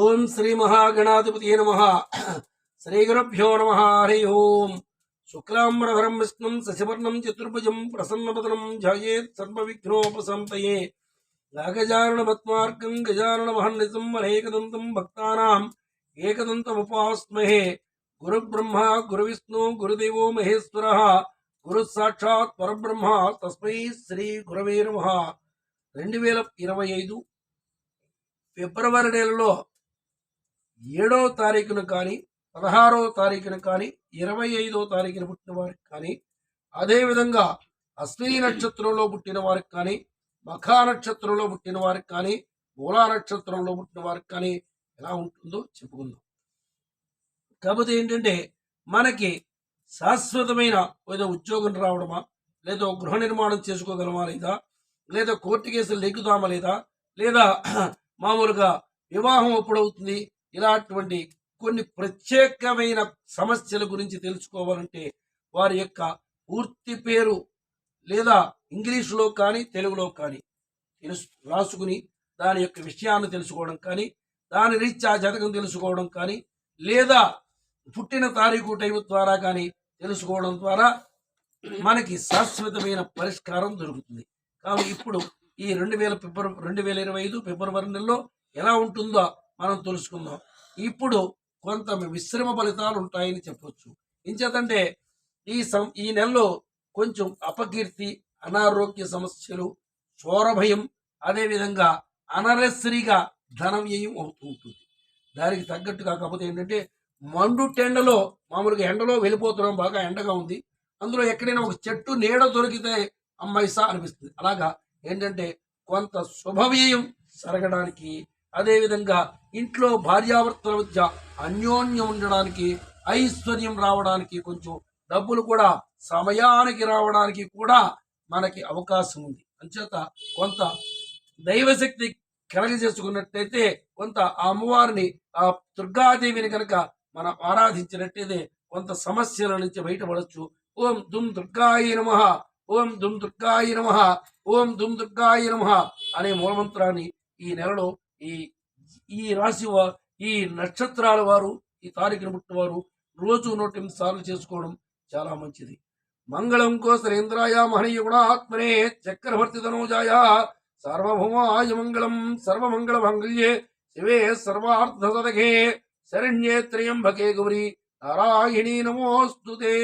ఓం శ్రీ మహాగణాధిపతి నమ. శ్రీ గురుభ్యో నమ. హరి ఓం. శుక్లాంబరధరం విష్ణుం శశివర్ణం చతుర్భుజం ప్రసన్నపదనం ధ్యాయేత్ సర్వవిఘ్నోపసంతయే నాగజారుణ పద్మార్కం గజానన మహన్నితం అనేకదంతం భక్తానాం ఏకదంతముపాస్మహే. గురుబ్రహ్మ గురువిష్ణు గురుదేవో మహేశ్వర. గురు సాక్షాత్ పరబ్రహ్మ. తస్మై శ్రీ గురవే నమ. రెండు వేల ఇరవై ఐదు ఫిబ్రవరి నెలలో ఏడవ తారీఖున కానీ పదహారవ తారీఖున కానీ ఇరవై ఐదవ తారీఖున పుట్టిన వారికి కానీ అదేవిధంగా అశ్విని నక్షత్రంలో పుట్టిన వారికి కానీ మఖా నక్షత్రంలో పుట్టిన వారికి కానీ మూలా నక్షత్రంలో పుట్టిన వారికి కానీ ఎలా ఉంటుందో చెప్పుకుందాం. కాకపోతే ఏంటంటే మనకి శాశ్వతమైన ఏదో ఉద్యోగం రావడమా లేదా గృహ నిర్మాణం చేసుకోగలమా లేదా లేదా కోర్టు కేసులు లెక్కుదామా లేదా లేదా మామూలుగా వివాహం ఎప్పుడవుతుంది ఇలాంటివంటి కొన్ని ప్రత్యేకమైన సమస్యల గురించి తెలుసుకోవాలంటే వారి యొక్క పూర్తి పేరు లేదా ఇంగ్లీషులో కానీ తెలుగులో కానీ తెలుసు రాసుకుని దాని యొక్క విషయాన్ని తెలుసుకోవడం కానీ దాని రీత్యా జతకం తెలుసుకోవడం కానీ లేదా పుట్టిన తారీఖు టైం ద్వారా కానీ తెలుసుకోవడం ద్వారా మనకి శాశ్వతమైన పరిష్కారం దొరుకుతుంది. కానీ ఇప్పుడు ఈ రెండు వేల ఫిబ్రవరి రెండు వేల ఇరవై ఐదు ఫిబ్రవరి నెలలో ఎలా ఉంటుందో మనం తెలుసుకుందాం ఇప్పుడు కొంత మిశ్రమ ఫలితాలు ఉంటాయని చెప్పొచ్చు. ఇంచేతంటే ఈ సం ఈ నెలలో కొంచెం అపకీర్తి అనారోగ్య సమస్యలు చోరభయం అదేవిధంగా అనరసరిగా ధన వ్యయం అవుతూ ఉంటుంది. దానికి తగ్గట్టు కాకపోతే ఏంటంటే మండు టెండలో మామూలుగా ఎండలో వెళ్ళిపోతున్నాం బాగా ఎండగా ఉంది. అందులో ఎక్కడైనా ఒక చెట్టు నీడ దొరికితే అమ్మాయిసా అనిపిస్తుంది. అలాగా ఏంటంటే కొంత శుభవ్యయం జరగడానికి అదేవిధంగా ఇంట్లో భార్యాభర్తల మధ్య అన్యోన్యం ఉండడానికి ఐశ్వర్యం రావడానికి కొంచెం డబ్బులు కూడా సమయానికి రావడానికి కూడా మనకి అవకాశం ఉంది. అంచేత కొంత దైవశక్తి కలగజేసుకున్నట్టయితే కొంత ఆ అమ్మవారిని ఆ దుర్గాదేవిని కనుక మనం ఆరాధించినట్టయితే కొంత సమస్యల నుంచి బయటపడచ్చు. ఓం దుమ్ దుర్గాయ నమ ఓం దుమ్ దుర్గాయ నమ ఓం దుమ్ దుర్గాయ నమ అనే మూలమంత్రాన్ని ఈ నెలలో ఈ ఈ రాశి ఈ నక్షత్రాల వారు ఈ తారీఖును పుట్టిన వారు రోజు నూట ఎనిమిది సార్లు చేసుకోవడం చాలా మంచిది. మంగళం కోసరేంద్రాయ మహనీయ గుణాత్మనే చక్రవర్తి తనూజాయ సార్వభౌమాయ మంగళం సర్వమంగళ మంగళ్యే శివే సర్వార్థ సదగే శరణ్యే త్రయంబకే గౌరీ నారాయణీ నమోస్తుతే